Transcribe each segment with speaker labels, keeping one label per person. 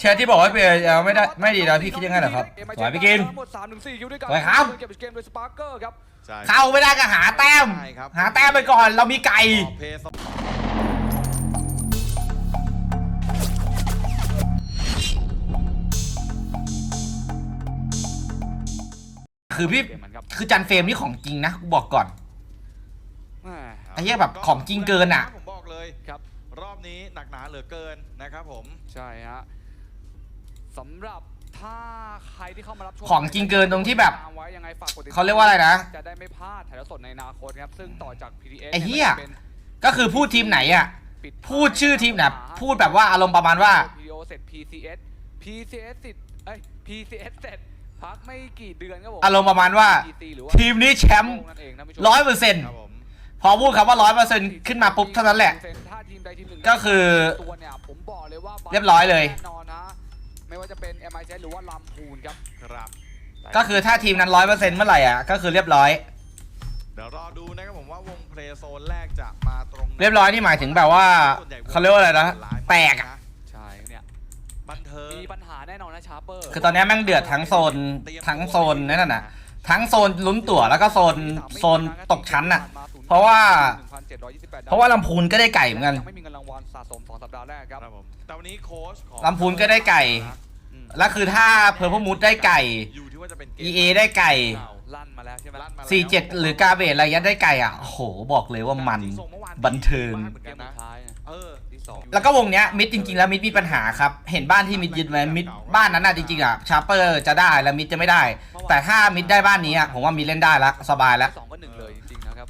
Speaker 1: เชียร์ที่บอกว่าเปียร์ไม่ได้ไม่ดีแล้วพี่คิดยังไงเหรอครับสวยพี่กิน
Speaker 2: หมด3ถึง4คิวด้วยกัน
Speaker 1: สวยครับ
Speaker 2: เก็บเกมโดยสปาร์เกอร์ครับ
Speaker 3: ใช่
Speaker 1: เข้าไม่ได้ก็หาแต้ม
Speaker 3: ใช่ครับ
Speaker 1: หาแต้มไปก่อนเรามีไก่
Speaker 3: ขอเพย์สอง
Speaker 1: คือพี่
Speaker 2: เกมมันครับ
Speaker 1: คือจันเฟรมนี่ของจริงนะกูบอกก่อน
Speaker 2: แหม่
Speaker 1: ไอ้เหี้ยแบบของจริงเกินอะ
Speaker 3: ผมบอกเลย
Speaker 2: ครับ
Speaker 3: รอบนี้หนักหนาเหลือเกินนะครับผม
Speaker 2: ใช่ฮะ สำหรับถ้าใครที่เข้ามารับชม
Speaker 1: ของจริงเกินตรงที่แบบ
Speaker 2: ตามไว้ยังไงฝากกดติดตม
Speaker 1: เขาเรียกว่าอะไรนะ
Speaker 2: จะได้ไม่พลาดถ่ายทอดสดในอนาคตครับซึ่งต่อจาก PTS
Speaker 1: ไอ้เหี้ย
Speaker 2: นี่มันจะเป็น
Speaker 1: ก็คือพูดทีมไหนอะ
Speaker 2: ปิด
Speaker 1: พูดชื่อทีมแบบพูดแบบว่าอารมณ์ประมาณว่า
Speaker 2: PTO เสร็จ PCS PCS เสร็จเอ้ย PCS เสร็จพักไม่กี่เดือนครับผม
Speaker 1: อารมณ์ประมาณว่า
Speaker 2: PC หรือว่า
Speaker 1: ทีมนี้แชมป์
Speaker 2: นั่นเองนะผู้ชม
Speaker 1: ร้อยเปอร์เซ็นต์
Speaker 3: ครับผม
Speaker 1: พอพูดคำว่าร้อยเปอร์เซ็นต์ขึ้นมาปุ๊บเท่านั้นแหละ
Speaker 2: ถ้าทีมใดทีมหนึ่ง
Speaker 1: ก็คือ
Speaker 2: ตัวเนี่ยผมบอกเลยว่า
Speaker 1: เรียบร้อยเลย
Speaker 2: แน่นอนนะ ไม่ว่าจะเป็น MIZ หรือว่าลำพูนครับ
Speaker 3: ครับ
Speaker 1: ก็คือถ้าทีมนั้นร้อยเปอร์เซ็นต์เมื่อไหร่อะก็คือเรียบร้อย
Speaker 3: เดี๋ยวรอดูนะครับผมว่าวงเพลย์โซนแรกจะมาตรงไหน
Speaker 1: เรียบร้อยนี่หมายถึงแบบว่า
Speaker 3: ส่วนใหญ่วง
Speaker 1: เขาเรียกว่าอะไรนะแตกอะ
Speaker 2: ใช่เนี่ย
Speaker 3: บันเทิง
Speaker 2: มีปัญหาแน่นอนนะชาร์เปอร์
Speaker 1: คือตอนนี้แม่งเดือดทั้งโซนทั้งโซนนั่นน่ะทั้งโซนลุ้นตั๋วแล้วก็โซนโซนตกชั้นน่ะ เพราะว่าเพราะว่าลำพูนก็ได้ไก่เหมือนกัน
Speaker 2: ยังไม่มีเงินรางวัลสะสม2สัปดาห์แรกครับ
Speaker 3: ครับผมแต่วันนี้โค้ชของ
Speaker 1: ลำพูนก็ได้ไก่
Speaker 2: อืม
Speaker 1: แล้วคือถ้าเพอร์พมูดได้ไก่
Speaker 3: อยู่ที่ว่าจะเป็นเกม
Speaker 1: EA ได้ไก่
Speaker 2: ลั่นมาแล้วใช่ไหม
Speaker 3: ลั่นมาแล้ว
Speaker 1: 47 หรือกาเบตอะไรยัดได้ไก่อะโอ้โห บอกเลยว่ามัน
Speaker 3: ส่งเมื่อวา
Speaker 1: บันเทิง
Speaker 3: ดีมากเหมือน
Speaker 2: เก
Speaker 3: กัน
Speaker 2: มสุ
Speaker 3: นะ
Speaker 2: ดท้ายอะ
Speaker 3: เออ
Speaker 2: ที่สอง
Speaker 1: แล้วก็วงเนี้ยมิดจริงๆแล้วมิดมีปัญหาครับ เห็นบ้านที่มิดยึดไว้มิดบ้านนั้นน่ะจริงๆอะชาร์เปอร์จะได้แล้วมิดจะไม่ได้ แต่ถ้ามิดได้บ้านนี้อะผมว่ามิดเล่นได้ละสบายแล้ว
Speaker 2: สอง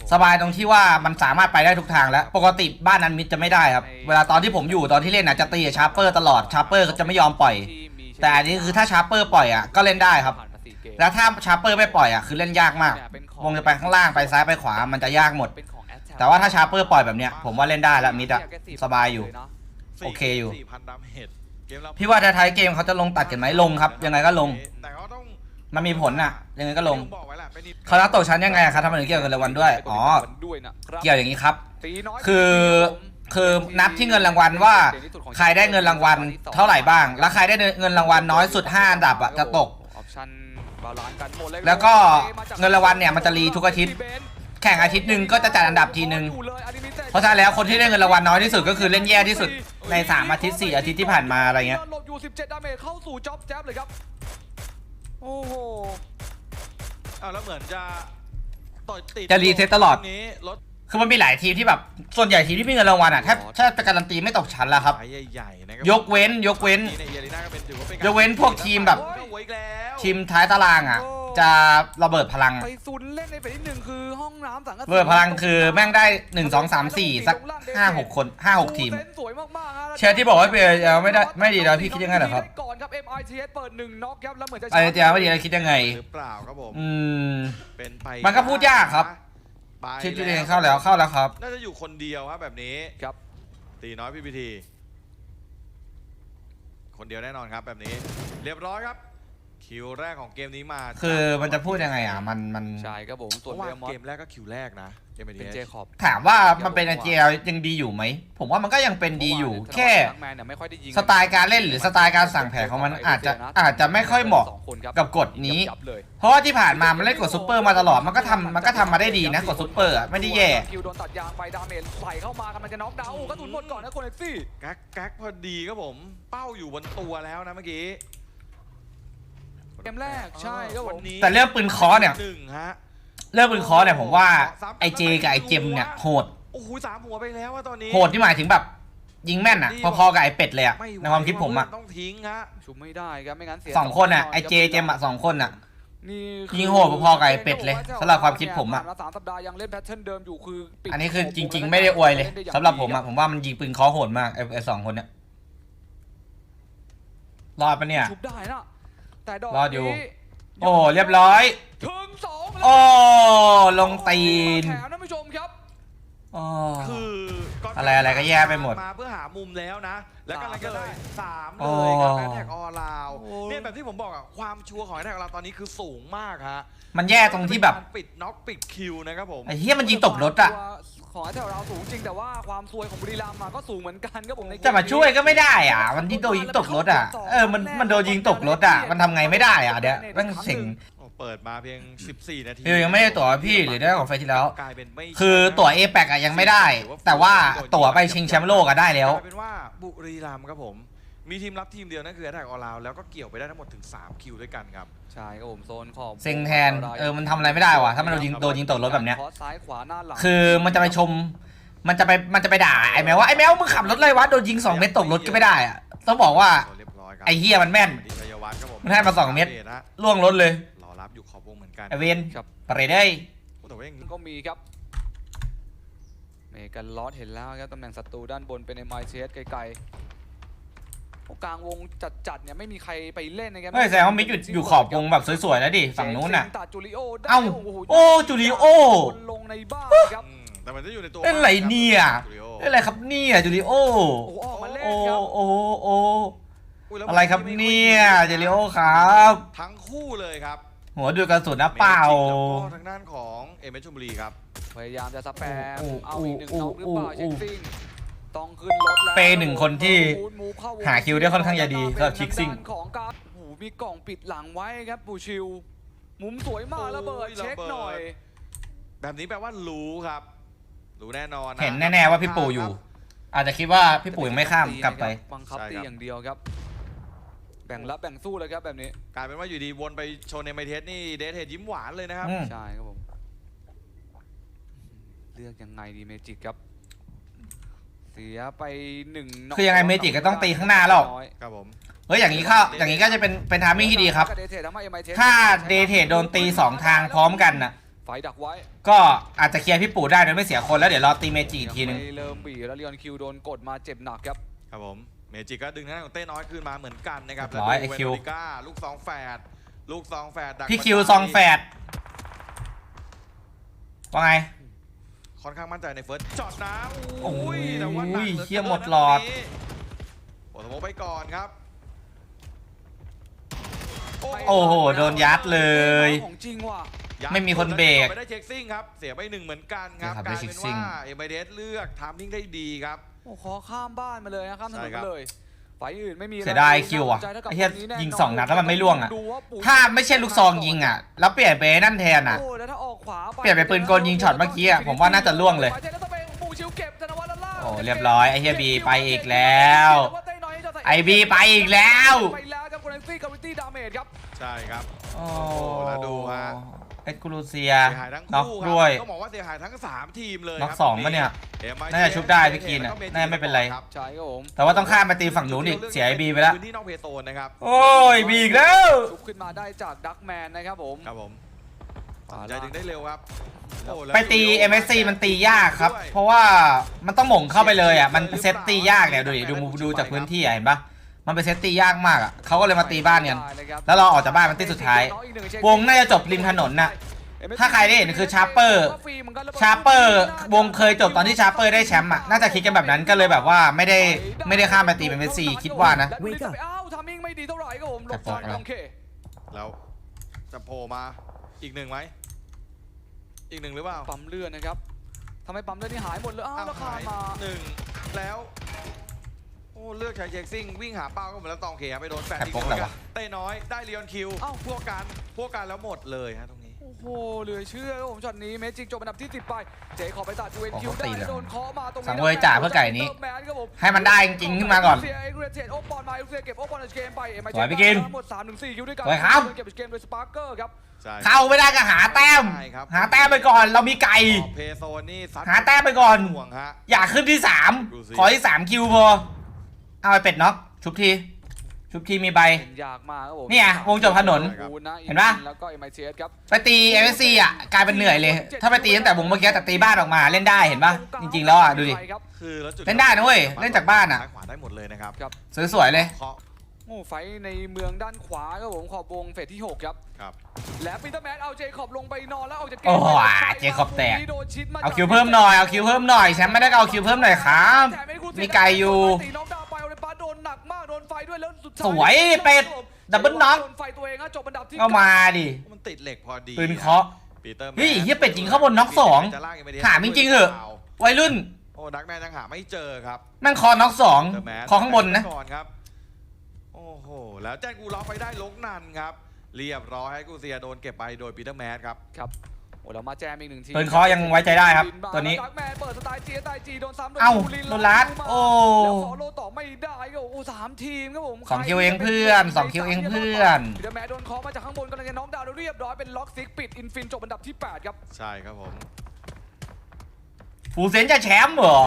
Speaker 2: ผม
Speaker 1: สบายตรงที่ว่ามันสามารถไปได้ทุกทางแล้ว ปกติบ้านนั้นมิดจะไม่ได้ครับ เวลาตอนที่ผมอยู่ตอนที่เล่นน่ะจะตีกับชาร์เปอร์ตลอดชาร์เปอร์จะไม่ยอมปล่อย
Speaker 2: ที่มี
Speaker 1: แต่อันนี้คือถ้าชาร์เปอร์ปล่อยอะก็เล่นได้ครับ
Speaker 2: ผ่านมาสี่เกม
Speaker 1: แล้วถ้าชาร์เปอร์ไม่ปล่อยอะคือเล่นยากมาก
Speaker 2: เนี่ยเป็นของ
Speaker 1: วงจะไปข้างล่างไปซ้ายไปขวามันจะยากหมด
Speaker 2: เป็นของ Adtab
Speaker 1: แต่ว่าถ้าชาร์เปอร์ปล่อยแบบเนี้ยผมว่าเล่นได้แล้วมิดอะ สบายอยู่
Speaker 2: เลนะ
Speaker 1: โอเคอยู่
Speaker 3: สี่พันดาเมจเกมเรา
Speaker 1: พี่ว่าท้ายๆเกมเขาจะลงตัดกันไหมลงครับ ยังไงก็ลง
Speaker 3: แต่เขาต้อง
Speaker 1: มันมีผลน่ะยังไงก็ลง
Speaker 3: ผมบอกไว้แหละเป็นอีก
Speaker 1: เขานับตกชั้นยังไงอะครับทำไมถึงเกี่ยวกับเงินรางวัลด้วยอ๋อ
Speaker 2: ด้วยนะครับ
Speaker 1: เกี่ยวอย่างนี้ครับ
Speaker 2: ตีน้อย
Speaker 1: คือคือนับที่เงินรางวัลว่า ใครได้เงินรางวัลเท่าไหร่บ้าง แล้วใครได้เงินรางวัลน้อยสุด 5 อันดับอะจะตก
Speaker 2: ออปชั่นบาลานซ์กันหมดเลย
Speaker 1: แล้วก็เงินรางวัลเนี่ยมันจะรีทุกอาทิตย์ แข่งอาทิตย์หนึ่งก็จะจัดอันดับทีนึงเพราะฉะนั้นแล้วคนที่ได้เงินรางวัลน้อยที่สุดก็คือเล่นแย่ที่สุดใน 3 อาทิตย์ 4 อาทิตย์ที่ผ่านมาอะไรเงี้ย
Speaker 2: หลบอยู่17ดาเมจเข้าสู่จ็อบแจ๊บเลยครับ โอ้โห
Speaker 3: อ้าวแล้วเหมือนจะต่อยติด
Speaker 1: จะรีเซ็ตตลอด
Speaker 3: ตรงนี้รถ
Speaker 1: คือมันมีหลายทีมที่แบบ ส่วนใหญ่ทีมที่มีเงินรางวัลอะแทบแทบจะการันตีไม่ตกชั้นแล้วครับ
Speaker 3: สายใหญ่ๆนะครั
Speaker 1: ยกเว้นยกเว้น
Speaker 3: ในเอรีน่าก็เป็นถือว่าเป็น
Speaker 1: ยกเว้นพวกทีมแบบ
Speaker 3: โอ้ยไว้อีกแล้ว
Speaker 1: ทีมท้ายตารางอะ จะระเบิดพลังอะ
Speaker 2: ไปซุนเล่นในเฟสที่หนึ่งคือห้องน้ำสังกะสี
Speaker 1: ระเบิดพลังคือแม่งได้1 2 3 4สัก5 6คน5 6ทีม
Speaker 2: เซนสวยมากๆฮะ
Speaker 1: เชียร์ที่บอกว่าเปียร์ยังไม่ได้ไม่ดีแล้วพี่คิดยังไงเหรอครับ
Speaker 2: ก่อนครับ MITS เปิดหนึ่งน็อกครับแล้วเหมือนจะ
Speaker 1: ไอ้เจียไม่ดีแล้วคิดยังไง
Speaker 3: หรือเปล่าครับผม
Speaker 1: อืม
Speaker 3: เป็นไป
Speaker 1: มันก็พูดยากครับ
Speaker 3: ไป
Speaker 1: ชิดจุดเองเข้าแล้วเข้าแล้วครับ
Speaker 3: น่าจะอยู่คนเดียวครับแบบนี้
Speaker 2: ครับ
Speaker 3: ตีน้อยพี่พิธีคนเดียวแน่นอนครับแบบนี้ เรียบร้อยครับ คิวแรกของเกมนี้มา
Speaker 1: คือมันจะพูดยังไงอะ มันมัน
Speaker 2: ใช่ครับผม
Speaker 3: เพ
Speaker 2: ส่วน
Speaker 3: ราะว่า
Speaker 2: เบลมอ
Speaker 3: เก
Speaker 2: ส
Speaker 3: มแรกก็คิวแรกนะเกม
Speaker 2: เป็น
Speaker 3: นี้
Speaker 2: เจคอบ
Speaker 1: ถามว่ามันเป็นเจียยังดีอยู่ไหม ผมว่ามันก็ยังเป็นดีอยู่ แค่
Speaker 2: แมนเนี่ยไม่ค่อยได้ยิง
Speaker 1: สไตล์การเล่นหรือสไตล์การสั่งแผนของมันอาจจะอาจจะไม่ค่อยเหมาะ
Speaker 2: สงคนครับ
Speaker 1: กับกฎนี้
Speaker 2: ยับเลย
Speaker 1: เพราะว่าที่ผ่านมามันเล่นกดซุปเปอร์มาตลอดมันก็ทำมันก็ทำมาได้ดีนะกดซุปเปอร์อะไม่ได้แย่
Speaker 2: คิวโดนตัดยางไปดาเมจใส่เข้ามากำลังจะน็อกดาวน์โอ้กระสุนหมดก่อนนะโคเนซี่
Speaker 3: กักกักพอดีครับผม เป้าอยู่บนตัวแล้วนะเมื่อกี้
Speaker 2: เกมแรกใช่ครับผ
Speaker 3: วัน
Speaker 2: ม
Speaker 3: นี้
Speaker 1: แต่เรื่องปืนเคอเนี่ย
Speaker 3: หนึ่งฮะ
Speaker 1: เรื่องปืนเคอเนี่ยผมว่าไอเจกับไอเจมเนี่ยโหด
Speaker 3: โอ้โหสามหัวไปแล้วอะตอนนี้
Speaker 1: โหดที่หมายถึงแบบ ยิงแม่นอะพอๆกับไอเป็ดเลยอะ
Speaker 3: ไไห
Speaker 1: ในความคิดผมอะ
Speaker 3: ต้องทิ้งฮะ
Speaker 2: ชุบไม่ได้ครับไม่งั้นเสีย
Speaker 1: สองคนอะ
Speaker 2: แไอ
Speaker 1: เจเจมอะสองคนอะ
Speaker 2: นี่
Speaker 1: ยิงโหดพอๆกับไอ้เป็ดเลยสำหรับความคิดผมอะ
Speaker 2: ผ่านมาสามสัปดาห์ยังเล่นแพทเทิร์นเดิมอยู่คือปิด
Speaker 1: อันนี้คือจริง ๆ ไม่ได้อวยเลยสำหรับผมอะผมว่ามันยิงปืนเคอโหดมากไอไอสองคนเนี่ยรอดปะเนี่ย
Speaker 2: ชุบได้นะ แต่ดอก
Speaker 1: รอดอยู่
Speaker 2: นี้
Speaker 1: โอ้ เรียบร้อย
Speaker 2: ถึงสองแล้ว
Speaker 1: โอ้ ลงตีน
Speaker 2: แถมท่านผู้ชมครับ
Speaker 1: โอ้
Speaker 3: คือก็
Speaker 1: อะไรอะไรก็แย่ไปหมด
Speaker 3: มาเพื่อหามุมแล้วนะ แล้วกำลังจะได้สาม
Speaker 1: โอ้
Speaker 3: เลยครับแอตแทกออลาว
Speaker 2: โอ้
Speaker 3: เนี่ยแบบที่ผมบอกอะความชัวร์ของแอตแทกออลาวตอนนี้คือสูงมากฮะ
Speaker 1: มันแย่ตรงที่แบบ
Speaker 3: ปิดน็อกปิดคิวนะครับผม
Speaker 1: ไอ้เหี้ยมันยิงตกรถอะ
Speaker 2: คของแถวเราสูงจริงแต่ว่าความซวยของบุรีรัมย์มาก็สูงเหมือนกันครับผมในเก
Speaker 1: จะมาช่วยก็ไม่ได้อะ มันที่โดนยิงตกรถอะเออมันมันโดนยิงตกรถอะมันทำไงไม่ได้อะเดี๋ยวแม่งเสิง
Speaker 3: โอ้ เปิดมาเพียง 14 นาที
Speaker 1: คือยังไม่ได้ตั๋วพี่หรือได้ของไฟล์ที่แล้ว
Speaker 3: กลายเป็นไม่
Speaker 1: คือตั๋วเอแปกอะยังไม่ได้ แต่ว่าตั๋วไปชิงแชมป์โลกอะได้แล้ว
Speaker 3: กลายเป็นว่าบุรีรัมย์ครับผม มีทีมรับทีมเดียวนั่นคือแอตแทกออลาวแล้วก็เกี่ยวไปได้ทั้งหมดถึง 3 คิวด้วยกันครับ
Speaker 2: ใช่ครับผมโซนของ
Speaker 1: เซ็งแทนเออมันทำอะไรไม่ได้ว่ะถ้ามันโดนยิงโดนยิงตกรถแบบเนี้ย
Speaker 2: คอซ้ายขวาหน้าหลัง
Speaker 1: คือมันจะไปชม มันจะไป มันจะไปด่าไอ้แมวว่าไอ้แมวมึงขับรถอะไรวะโดนยิงสองเม็ดตกรถก็ไม่ได้อะต้องบอกว่า
Speaker 3: เรียบร้อยครับ
Speaker 1: ไอ้เฮียมันแม่น
Speaker 3: ดิชัยวัฒน์ครับผม
Speaker 1: มันให้มาสองเม็ด
Speaker 3: นะ
Speaker 1: ล่วงรถเลย
Speaker 3: กัน
Speaker 1: ไอเวน
Speaker 2: ครับ
Speaker 1: ปะเรได้
Speaker 3: โอ้แต่ว่ายัง
Speaker 2: ก็มีครับ เมกันลอสเห็นแล้วครับตำแหน่งศัตรูด้านบนเป็นไอไมเชสไกลๆโอ้กลางวงจัดๆเนี่ยไม่มีใครไปเล่นนะครับ
Speaker 1: เฮ้ยแสดงว่ามิกอยู่อยู่ขอบวงแบบสวยๆแล้วดิฝั่งนู้นน่ะ
Speaker 2: เจมส์ตัดจูริโอได้
Speaker 1: เอ้า
Speaker 2: โโห
Speaker 1: โอ้จูริโอ
Speaker 2: คนลงในบ้านครับ
Speaker 3: อืมแต่มันจะอยู่ในตัว
Speaker 1: เล่นอะไรเนี่ย
Speaker 3: จูริโอ
Speaker 1: เล่นอะไรครับเนี่ยจูริโอ
Speaker 2: โอ้โหออกมาเล่น
Speaker 1: โอ้
Speaker 2: ครับ
Speaker 1: โอ้โอ้
Speaker 3: ยแล้ว
Speaker 1: อะไรครับเนี่ยจูริโอครับ
Speaker 3: ทั้งคู่เลยครับ
Speaker 1: หัวดูกระสุนนะเปล่า
Speaker 3: มจิกแล้วก็ทางด้านของเอเมชลบุรีครับ
Speaker 2: พยายามจะสแปม
Speaker 1: โอ้โห
Speaker 2: เอาอีกหนึ่งน้องหรือเปล่า
Speaker 1: โอ้
Speaker 2: เช็
Speaker 1: โห
Speaker 2: คซิ่งต้องขึ้นรถแล้ว
Speaker 1: เปย์หนึ่งคนที่
Speaker 2: มูฟเข้วง
Speaker 1: หาคิวได้ค่อนข้างจะดีสำหรับคิกซิ่ง
Speaker 2: ทาด้านของการโอ้โหมีกล่องปิดหลังไว้ครับปูชิว มุมสวยมากระเบิด
Speaker 3: โอ้ยระเบิด
Speaker 2: เช็คหน่อย
Speaker 3: แบบนี้แปลว่ารู้ครับ รู้แน่นอนนะ
Speaker 1: เห็นแน่ๆว่าพี่ปู่อยู่ อาจจะคิดว่าพี่ปู่ยังไม่ข้ามกลับไป
Speaker 2: บังคับตีอย่างเดียวครับ แบ่งรับแบ่งสู้เลยครับแบบนี้
Speaker 3: กลายเป็นว่าอยู่ดีวนไปโชว์ในไมเทสนี่เดทเฮดยิ้มหวานเลยนะครับ
Speaker 1: อืม
Speaker 2: ใช่ครับผม เลือกยังไงดีเมจิกครับ เสียไปหนึ่งน็ก
Speaker 1: คือยังไงเมจิกก็ต้องตีข้างหน้าแล้ว
Speaker 2: น้อย
Speaker 3: ครับผม
Speaker 1: เฮ้ยอย่างนี้เข้าอย่างนี้ก็จะเป็นเป็นทามมิ่งที่ดีครับ
Speaker 2: เดเททำให้ MIT
Speaker 1: ถ้าเดเทโดนตีสองทางพร้อมกันน่ะ
Speaker 2: ไฟดักไว้
Speaker 1: ก็อาจจะเคลียร์พี่ปู่ได้โดยไม่เสียคนแล้วเดี๋ยวรอตีเมจิอีกทีนึง
Speaker 2: ยังไม่เริ่มบีแล้วเรียนคิวโดนกดมาเจ็บหนักครับ
Speaker 3: ครับผม เมจิกก็ดึงทางด้านของเต้น้อยคืนมาเหมือนกันนะครับ
Speaker 1: เรียบร้อย
Speaker 3: แล้วดู
Speaker 1: ไอ้คิว
Speaker 3: เวโรนิก้าลูกสองแฝดลูกสองแฝดดัก
Speaker 1: พี่คิวซองแฝดว่าไง
Speaker 3: ค่อนข้างมั่นใจในเฟิร์สจอดนะ
Speaker 1: โอ้ย
Speaker 3: แต่ว่าหนักลือ
Speaker 1: เหี้ย
Speaker 3: กิน
Speaker 1: หมดหลอด
Speaker 3: นะตรงนี้โอ้สมองไปก่อนครับ
Speaker 1: โอ้โห โดนยัดเลย
Speaker 2: ของจริงว่ะ
Speaker 1: ไม่มีคนเบรก
Speaker 3: ไม่ได้เช็คซิ่งครับเสียไปหนึ่งเหมือนกันครับ
Speaker 1: เสียครับ
Speaker 3: กลาย
Speaker 1: ได้เช็
Speaker 3: เป็
Speaker 1: คนซิ่ง
Speaker 3: ว่าเอเมเดสเลือกทามมิ่งได้ดีครับ
Speaker 2: โอ้ขอข้ามบ้านมาเลยนะข้ามถน
Speaker 3: ใช่
Speaker 2: น
Speaker 3: ครั
Speaker 2: มา
Speaker 3: บ
Speaker 2: เลยไฟอื่นไม่มี
Speaker 1: เสียดายคิวอะ
Speaker 2: น่าสนใจท่ากับ
Speaker 1: ไอ้เหี้ย
Speaker 2: คนนี้แน่
Speaker 1: ยิง
Speaker 2: น
Speaker 1: สองนัดแล้วมันไม่ล่วงอะ
Speaker 2: ดูว่าปู่
Speaker 1: ถ้าไม่ใช่ลูกซองยิงอะ แล้วเปลี่ยนไปนั่นแทนอะ
Speaker 2: โอ้แล้วถ้าออกขวา
Speaker 1: เปลี่ยนไปปืนกลยิงช็อตเมื่อกี้อะผมว่าน่าจะล่วงเลย
Speaker 2: ไปเจแล้วต้องไปปู่ชิวเก็บธนวัฒน์ด้านล่าง
Speaker 1: โอ้เรียบร้อยไอ้เฮียบีไปอีกแล้ว ไอบีไปอีกแล้ว
Speaker 2: ไปแล้วครับคนซี่กับวิตี้ดาเมจครับ
Speaker 3: ใช่ครับ
Speaker 1: โอ้
Speaker 3: แล้วดูฮะ
Speaker 1: เอ็กซ์กรูเซีย
Speaker 3: เสียหายทั้ง
Speaker 1: น็อก
Speaker 3: คู่ค
Speaker 1: ด้วย
Speaker 3: รับต้องบอกว่าเสียหายทั้ง3ทีมเลย
Speaker 1: น็อก
Speaker 3: ครับ
Speaker 1: สองปะเนี่ย
Speaker 3: MIT
Speaker 1: น่าจะชุบได้พี่กีนอะ
Speaker 3: แล้ว
Speaker 1: น่าจะไม่เป็นไร
Speaker 3: ครับ
Speaker 2: ใช่ครับผม
Speaker 1: แต่ว่าต้องข้ามไปตีฝั่งนู้นอีกเสียไอบีไปแล้ว
Speaker 3: พื้นที่นอกเพโซนนะครับ
Speaker 1: โอ้ยบีอีกแล้ว
Speaker 2: ชุบขึ้นมาได้จากดักแมนนะครับผม
Speaker 3: ครับผม
Speaker 2: ขวา
Speaker 3: ใจ
Speaker 2: ล่าง
Speaker 3: ดึงได้เร็วครับโอ้แล้ว
Speaker 1: ไปตี MSC มันตียากครับ เพราะว่ามันต้องหม่งเข้าไปเลยอะ มันเซตตียากเนี่ย ดูดิดูดูจากพื้นที่อะเห็นปะ มันเป็นเซตตียากมากอะเขาก็เลยมาตีบ้านกัน
Speaker 2: ได้ะครับ
Speaker 1: แล้วเราออกจากบ้านมันตีสุดท้าย วงน่าจะจบริมถนนน่ะถ้าใครได้เห็นคือชาร์เปอร์ชาร์เปอร์วงเคยจบตอนที่ชาร์เปอร์ได้แชมป์อะน่าจะคิดกันแบบนั้นก็เลยแบบว่าไม่ได้ไม่ได้ข้ามไปตีเป็นเมสซี่คิดว่านะ
Speaker 2: และดูนี่จะไปอ้าวทามิ่งไม่ดีเท่าไหร่ครับผมหลบ
Speaker 1: แต่
Speaker 2: จาก
Speaker 1: ปลอด
Speaker 2: โอเค
Speaker 3: แล้วจะโผล่มาอีกหนึ่งไหมอีกหนึ่งหรือเปล่า
Speaker 2: ปั๊มเลือดนะครับทำให้ปั๊มเลือดนี่หายหมดเลยอ้าวราคามา
Speaker 3: หนึ่งแล้วโอ้เลือกใช้เช็คซิ่งวิ่งหาเป้าก็เหมือนแล้วตองเขียไปโดนแฟน
Speaker 1: แถบ
Speaker 3: อีก
Speaker 1: โป๊ก
Speaker 3: เหมือน
Speaker 1: อะไร
Speaker 3: กั
Speaker 1: วะ
Speaker 3: นเต้น้อยได้เลียนคิว
Speaker 2: เอ้า
Speaker 3: พวกกันพวกกันแล้วหมดเลยฮะตรงนี้
Speaker 2: โอ้โหเหลือเชื่อครับผมช็อตนี้เมจิกจบอันดับที่10ไปเจขอไปตัดยูเอ็น
Speaker 1: โอ้
Speaker 2: คิว
Speaker 1: โห
Speaker 2: ได้
Speaker 1: ตีเลย
Speaker 2: โดนเคาะมาตรงนี้
Speaker 1: สังเวยจ่าเพื่อไก่นี้
Speaker 2: แมนครับผม
Speaker 1: ให้มันได้จริงๆขึ้นมาก่อน
Speaker 2: เสียเอ็กเรเจตโอปอนมาเอ็กเรเก็บโอปอนในเกมไปเอ็มไอ
Speaker 1: สวยพี่กิน
Speaker 2: ทั้งหมด3ถึง4คิวด้วยกัน
Speaker 1: สวยครับ
Speaker 2: เก็บเกมโดยสปาร์เกอร์ครับ
Speaker 3: ใช่
Speaker 1: เข้าไม่ได้ก็หาแต้ม
Speaker 3: ใช่ครับ
Speaker 1: หาแต้มไปก่อนเรามีไก่
Speaker 3: ขอบเพโซนนี่ซัด
Speaker 1: หาแต้มไปก่อน
Speaker 3: ห่วงฮะ
Speaker 1: อยากขึ้นที่สาม
Speaker 3: ดูสิ
Speaker 1: ขอที่สามคิวพอ เอาไอเป็ดน็อกชุบที ชุบทีมีใบ
Speaker 2: เป็นยากมากครับผม
Speaker 1: เนี่ยวงจบถนน
Speaker 2: คูะ
Speaker 1: เห็นปะ
Speaker 2: แล้วก็เอ็มไอเครับ
Speaker 1: ไปตีเอ c อะกลายเป็นเหนื่อยเลย ถ้าไปตีตั้งแต่วงเมื่อกี้แต่ตีบ้านออกมาเล่นได้เห็นปะจริง ๆ แล้วอะดูดิ
Speaker 2: ครับ
Speaker 3: คือแล้วจุด
Speaker 1: เล่นได้นะเว้ยเล่นจากบ้านอะ
Speaker 3: ซ้ยขวาได้หมดเลยนะครับ
Speaker 1: สวยๆเลย
Speaker 3: เคาะ
Speaker 2: โอ้ไฟท์ในเมืองด้านขวาครับผมขอบวงเฟสที่6ครับ
Speaker 3: ครับ
Speaker 2: และปีเตอร์แมนเอาเจคอบลงไปนอนแล้วออกจากเกม
Speaker 1: โอ้โห
Speaker 2: ไป
Speaker 1: เจคอบแตก
Speaker 2: โดนชิดม
Speaker 1: เอาคิวเพิ่มหน่อยเอาคิวเพิ่มหน่อยแชมป์ไม่ได้ก็เอาคิวเพิ่มหน่อยครับ
Speaker 2: แถไอ้คู่
Speaker 1: มีไก่อยู่
Speaker 2: ตีน้องดาวไปโอลิมปัสโดนห นักมากโดนไฟด้วยแล้วสุดท้า
Speaker 1: สวยเป็ดดับเบิลน็อก
Speaker 2: โดนไฟตัวเองฮะจบอันดับที่
Speaker 1: ก็มาดิ
Speaker 3: มันติดเหล็กพอดี
Speaker 1: ปืนเคาะ
Speaker 3: ปีเตอร์แมน
Speaker 1: เฮ้ยเหี้ยเป็ดยิงเข้าบนน็อกสอง
Speaker 3: จะลากยังไม่ได้
Speaker 1: ถามจริงๆเหอะวัยรุ่น
Speaker 3: โอ้ดักแมนยังหาไม่เจอครับ
Speaker 1: แม่งคอน็อกสอง
Speaker 3: เดอะแมน
Speaker 1: คอข้างบนนะ
Speaker 3: ก่อนครับโอ้โหแล้วแจ้งกูล็อกไปได้ลกนันครับ เรียบร้อยให้กูเซียโดนเก็บไปโดยปีเตอร์แมนครับ
Speaker 2: ครับ โอ้เรามาแจมอีกหนึ่งที
Speaker 1: เปิดคอยังไว้ใจได้ครับตัวนี้
Speaker 2: ดักแมนเปิดสไตล์จีสไตล์จีโดนซ้ำโดย
Speaker 1: เอ้า
Speaker 2: บูลิ
Speaker 1: โดนลัด
Speaker 2: มา
Speaker 1: โอ้
Speaker 2: แล้วฟอลโล่ต่อไม่ได้ก็โอ้สามทีมครับผม
Speaker 1: สองคิวเองเพื่อนสองคิวเองเพื่อน
Speaker 2: ปีเตอร์แมนโดนเคอมาจากข้างบนกำลังจะน็อกดาวน์เรียบร้อยเป็นล็อกซิกปิดอินฟินจบอันดับที่แปดครับ
Speaker 3: ใช่ครับผม
Speaker 1: ฟูเซนจะแชมป์เหรอ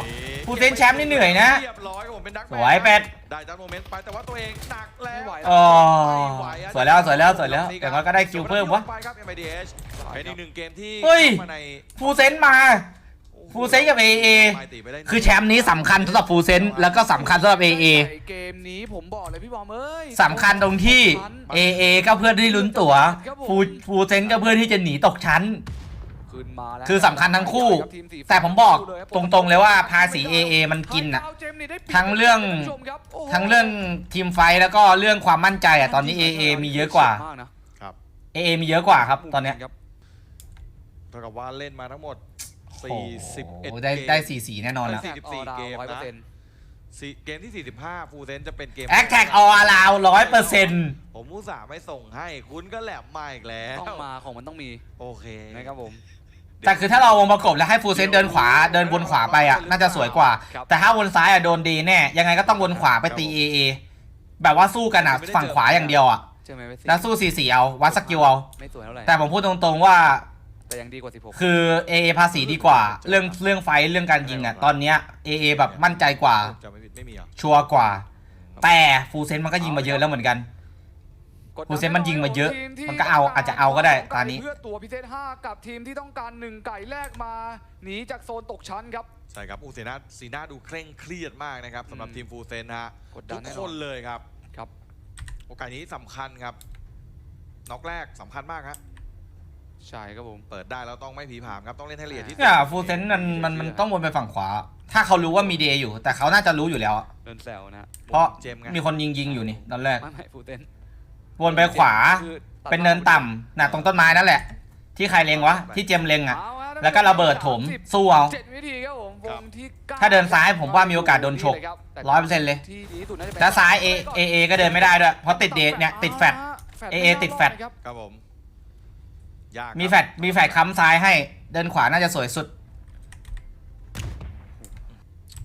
Speaker 1: ฟูเซนแชมป์นี่เหนื่อยนะ
Speaker 3: เรียบร้อยครับผมเป็นดักแม
Speaker 1: ส
Speaker 3: น
Speaker 1: วยเป็ด
Speaker 3: ได้จัดโมเมนต์ไปแต่ว่าตัวเองหนักแล้ว
Speaker 2: ไม่ไหว
Speaker 1: อ๋อ สวยแล้วสวยแล้วสวยแล้วแต่ว่าก็ได้คิวเพิ่มวะ
Speaker 3: ไปครับ MIDH เป็นอีกหนึ่งเกมที่
Speaker 1: เฮ้ย
Speaker 3: ข้ามาใน
Speaker 1: ฟูเซนมาฟูเซนกับ AA
Speaker 3: ไม่ตีไปได้
Speaker 1: คือแชมป์นี้สำคัญสำหรับฟูเซนแล้วก็สำคัญสำหรับ AA
Speaker 2: เกมนี้ผมบอกเลยพี่บอมเอ้ย
Speaker 1: สำคัญตรงที่ AA ก็เพื่อนที่ลุ้นตั๋วฟูฟูเซนก็เพื่อนที่จะหนีตกชั้น
Speaker 2: ขึ้ นมาแล้ว
Speaker 1: คือสำคัญทั้งคู่
Speaker 2: รับทีสีฟ้า
Speaker 1: แต่ผมบอกตรงๆเลยว่าภาษี AA มันกินอะ
Speaker 2: ไฮกราวด์เจมส์นี่ได้ปรียบ
Speaker 1: ทั้งเรื่อง
Speaker 2: ท่านผู้ชมครับโโห
Speaker 1: ทั้งเรื่องทีมไฟท์แล้วก็เรื่องความมั่นใจอะตอนนี้ AA มีเยอะกว่า
Speaker 2: มากนะ
Speaker 3: ครับ
Speaker 1: AA มีเยอะกว่าครับตอนเนี้ย
Speaker 2: ครับ
Speaker 3: เท่ากับว่าเล่นมาทั้งหมด
Speaker 1: โอ้โห
Speaker 3: 41
Speaker 1: ได้
Speaker 3: เกม
Speaker 1: ได้สี่สีแน่นอนนะ
Speaker 3: ได้44เกมนะ
Speaker 2: ร้อยเปอร์เซ็นต์
Speaker 3: สี่เกมที่ 45ฟูเซนจะเป็นเกม
Speaker 1: แอคแท็กออลาวร้อยเปอร์เซ็นต์
Speaker 3: ผมมุตส่าห์ไม่ส่งให้ คุณก็แหลมมาอีกแล้ว
Speaker 2: ต้องมาของมันต้องมี
Speaker 3: โอเค
Speaker 2: นะครับผม
Speaker 1: แต่คือถ้าเราวงประกบแล้วให้ฟูเซนเดินขวาเดินวนขวาไปอะน่าจะสวยกว่า
Speaker 2: ครับ
Speaker 1: แต่ถ้าวนซ้ายอะโดนดีแน่ยังไงก็ต้องวนขวาไปตี AA แบบว่าสู้กันอะฝั่งขวาอย่างเดียวอะ
Speaker 2: ใช่ไหมไม่สิ
Speaker 1: แล้วสู้4 4เอาวัดสกิลเอา
Speaker 2: ไม่สวยเท่าไหร่
Speaker 1: แต่ผมพูดตรงๆว่า
Speaker 2: แต่ยังดีกว่า 16
Speaker 1: คือ AA ภาษีดีกว่า เรื่องเรื่องไฟท์เรื่องการยิงอะตอนเนี้ย AA แบบมั่นใจกว่า
Speaker 3: จะไม่ผิดไม่มีเหรอ
Speaker 1: ชัวร์กว่า แต่ฟูเซนมันก็ยิงมาเยอะแล้วเหมือนกัน
Speaker 2: กดดั
Speaker 1: ฟูเซนมันยิงมาเยอะ
Speaker 2: ทีที่
Speaker 1: มันก็เอาอาจจะเอาก็ได้
Speaker 2: ต้ง
Speaker 1: ตอนนี้
Speaker 2: เพื่อตัวพิเศษ5กับทีมที่ต้องการ1ไก่แรกมาหนีจากโซนตกชั้นครับ
Speaker 3: ใช่ครับอูเซน่าซีน่าดูเคร่งเครียดมากนะครับสำหรับ
Speaker 2: อืม
Speaker 3: ทีมฟูเซนฮะ
Speaker 2: กดดั
Speaker 3: ทุ
Speaker 2: น
Speaker 3: ก
Speaker 2: แน่น
Speaker 3: ค
Speaker 2: อน
Speaker 3: นเลยครับ
Speaker 2: ครับ
Speaker 3: โอกาสนี้สำคัญครับน็อกแรกสำคัญมากครับ
Speaker 2: ใช่ครับผม
Speaker 3: เปิดได้แล้วต้องไม่ผีผามครับต้องเล่นให้ละเอียดที่สุด
Speaker 1: เนี่ยฟูเซนมันมันมันต้องวนไปฝั่งขวา ถ้าเขารู้ว่ามีเดย์อยู่ แต่เขาน่าจะรู้อยู่แล้วอะ
Speaker 2: เดินแซวนะ
Speaker 1: เพราะ
Speaker 3: เจมส์ไง
Speaker 1: มีคนยิงยิงอยู่นี่ตอนแรก
Speaker 2: ไม่ไม่ฟูเต้น
Speaker 1: วนไปขวา
Speaker 2: คือตัด
Speaker 1: เป็นเนินต่ำน่ะตรงต้นไม้นั่นแหละ ที่ใครเล็งวะ ที่เจมส์เล็งอะ
Speaker 2: เอาฮ
Speaker 1: แล้วก็ระเบิดถม
Speaker 2: 30
Speaker 1: สู้เอา
Speaker 2: เจ็ดวิธีครับผมวงที่ก้
Speaker 1: ถ้าเดินซ้ายผมว่ามีโอกาสโดนฉก
Speaker 2: แต่
Speaker 1: ร้อยเปอร์เซ็นต์เลย
Speaker 2: ที่ดีที่สุดน่าจะเป็น
Speaker 1: แล้วซ้าย A A A ก็เดินไม่ได้ด้วย เพราะติดเดทเนี่ยติดแฟด
Speaker 2: อ่า
Speaker 1: AA ติดแฟด
Speaker 2: ครับ
Speaker 3: ครับผมยากครับ
Speaker 1: มีแฟดมีแฟดค้ำซ้ายให้ เดินขวาน่าจะสวยสุด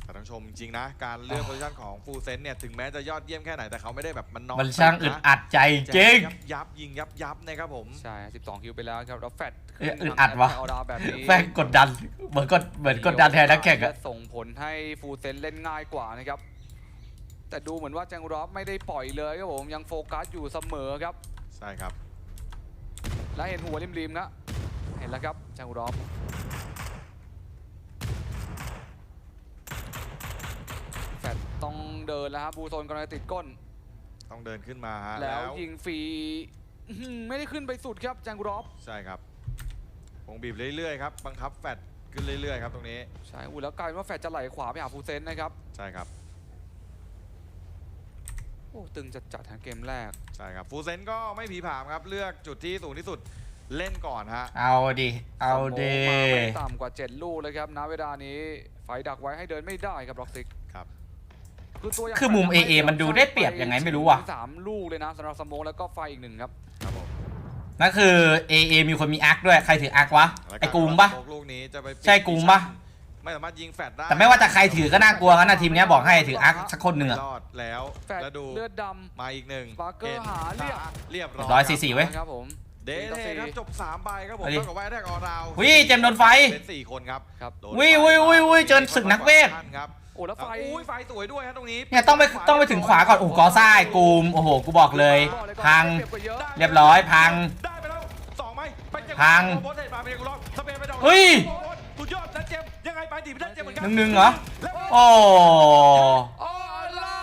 Speaker 3: แต่ต้อง ชมจริงๆนะ การเลือกโพซิชันของฟูเซนเนี่ยถึงแม้จะยอดเยี่ยมแค่ไหนแต่เขาไม่ได้แบบมันนอน
Speaker 1: มันช่างอึดอัดใจจริง
Speaker 3: ยับยับยิงยับยับนะครับผม
Speaker 2: ใช่ 12 คิวไปแล้วครับแล้วแฟด
Speaker 1: เอ๊ะอึดอัดวะ
Speaker 2: เอาดาวแบบนี้
Speaker 1: แฟนกดดัน เหมือนกดเหมือนกดดันแทนนักแข่งอะ
Speaker 2: ส่งผลให้ฟูเซนเล่นง่ายกว่านะครับ แต่ดูเหมือนว่าแจงรอฟไม่ได้ปล่อยเลยครับผมยังโฟกัสอยู่เสมอครับ
Speaker 3: ใช่ครับ
Speaker 2: และเห็นหัวริมๆนะ เห็นแล้วครับแจงรอฟแฟด ต้องเดินแล้วครับบูโซนกำลังจะติดก้น
Speaker 3: ต้องเดินขึ้นมาฮะ
Speaker 2: แล้วยิงฟรีอื้อหือไม่ได้ขึ้นไปสุดครับแจงรอฟ
Speaker 3: ใช่ครับวงบีบเรื่อยๆครับบังคับแฟดขึ้นเรื่อยๆครับตรงนี้
Speaker 2: ใช่อุ้ยแล้วกลายเป็นว่าแฟดจะไหลขวาไปหาฟูเซนนะครับ
Speaker 3: ใช่ครับ
Speaker 2: โอ้ตึงจัดจัดๆฮะเกมแรก
Speaker 3: ใช่ครับฟูเซนก็ไม่ผีผามครับเลือกจุดที่สูงที่สุดเล่นก่อนฮะ
Speaker 1: เอาดิเอาดิ
Speaker 2: สโมกมาไม่ต่ำกว่า 7 ลูกเลยครับณเวลานี้ไฟดักไว้ให้เดินไม่ได้ครับล็อกซิก
Speaker 3: ครับ
Speaker 2: คือตัวย่าง
Speaker 1: คือมุม
Speaker 2: ไฟ
Speaker 1: AA มันดูได้เปรียบยังไงไม่รู้ว่ะ
Speaker 2: สามลูกเลยนะสำหรับสโมกแล้วก็ไฟอีกหนึ่งครับ
Speaker 3: ครับผม
Speaker 1: นั่นคือ AA มีคนมีอาร์คด้วย ใครถืออาร์ควะ
Speaker 3: แล้ว
Speaker 1: ไอ้กูมปะ
Speaker 3: โบลูกนี้จะไปปิด
Speaker 1: ใช่กูมปะ
Speaker 3: ไม่สามารถยิงแฟดได้
Speaker 1: แต่ไม่ว่าจะใครถือก็น่ากลัวงั้นนะทีมเนี้ยบอกให้ถืออาร์คสักคนหนึ่งอะ
Speaker 3: รอดแล้ว
Speaker 2: แฟด
Speaker 3: แล้วดู
Speaker 2: เลือดด
Speaker 3: มาอีกหนึ่ง
Speaker 2: ปาร์เกอร์
Speaker 3: น
Speaker 2: หาเรียบ
Speaker 3: เรียบร้อย
Speaker 1: ร้อย
Speaker 3: คบ
Speaker 1: สี่สี่เว้ยำ
Speaker 2: ครับผม
Speaker 3: เดทเทครับจบ3ใบครับผม
Speaker 1: เอาดิ
Speaker 3: เท่ากับว่าแรกออราว
Speaker 1: วิเจมส์โดนไฟ
Speaker 3: เป็นสี่คนครับ
Speaker 2: ครับ
Speaker 3: โดน
Speaker 1: วิวิวิวิเจอศึกนักเวท
Speaker 3: ครับ
Speaker 2: โอ้แล้วไฟ
Speaker 3: อุ้ยไฟสวยด้วยฮะตรงนี้
Speaker 1: เนี่ยต้องไปต้องไปถึงขวาก่อนโอ้โหกอซ่าไอ้กูมโอ้โหกูบอกเลย พัง
Speaker 2: เปรียบกว่าเยอะ
Speaker 1: เรียบร้อยพัง
Speaker 3: ได้ไปแล้วสองไหมไปเจ็บ
Speaker 1: พัง
Speaker 3: โบสเตมาเป็นกูรอบสเปนไปดอก
Speaker 1: เฮ้ย
Speaker 3: โบสสุดยอดแล้วเจมส์ยังไงไปดีไม่ได้เจมส์เหมือนกั
Speaker 1: หนึ่งๆเหรอ
Speaker 3: แล้ว
Speaker 1: โอ้
Speaker 2: โอ้ลา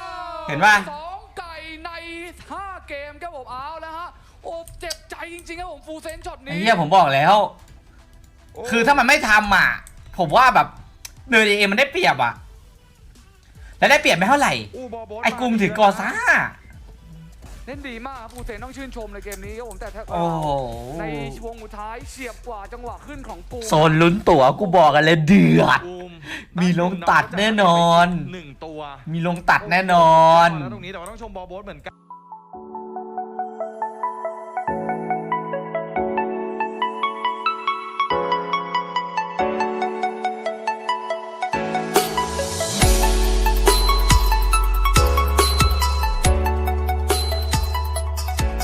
Speaker 1: เห็นปะ
Speaker 2: สองไก่ในห้าเกมครับผมเอาแล้วฮะโอ้เจ็บใจจริงๆครับผมฟูเซนช็อต
Speaker 1: ไอ้
Speaker 2: นี้
Speaker 1: เหี้ยผมบอกแล้ว คือถ้ามันไม่ทำอะผมว่าแบบเดินเอมันได้เปรียบอะ แล้วได้เปรียบไม่เท่าไหร่
Speaker 3: อู้บอลโบส
Speaker 1: ไอ้กลุ่มถือกอซ่า
Speaker 2: เล่นดีมากครับปูเซนต้องชื่นชมเลยเกมนี้ครับผมแต่ถ้า
Speaker 1: โอ้โห
Speaker 2: ในช่วงสุดท้ายเฉียบกว่าจังหวะขึ้นของกู
Speaker 1: โซนลุ้นตั๋วกูบอกกันเลยเดือด
Speaker 3: บูม
Speaker 1: มีลงตัดแน่นอน
Speaker 3: หนึ่งตัว
Speaker 1: มีลงตัดแน่นอน
Speaker 3: แล้วตรงนี้แต่ว่าต้องชมบอลโบสเหมือนกัน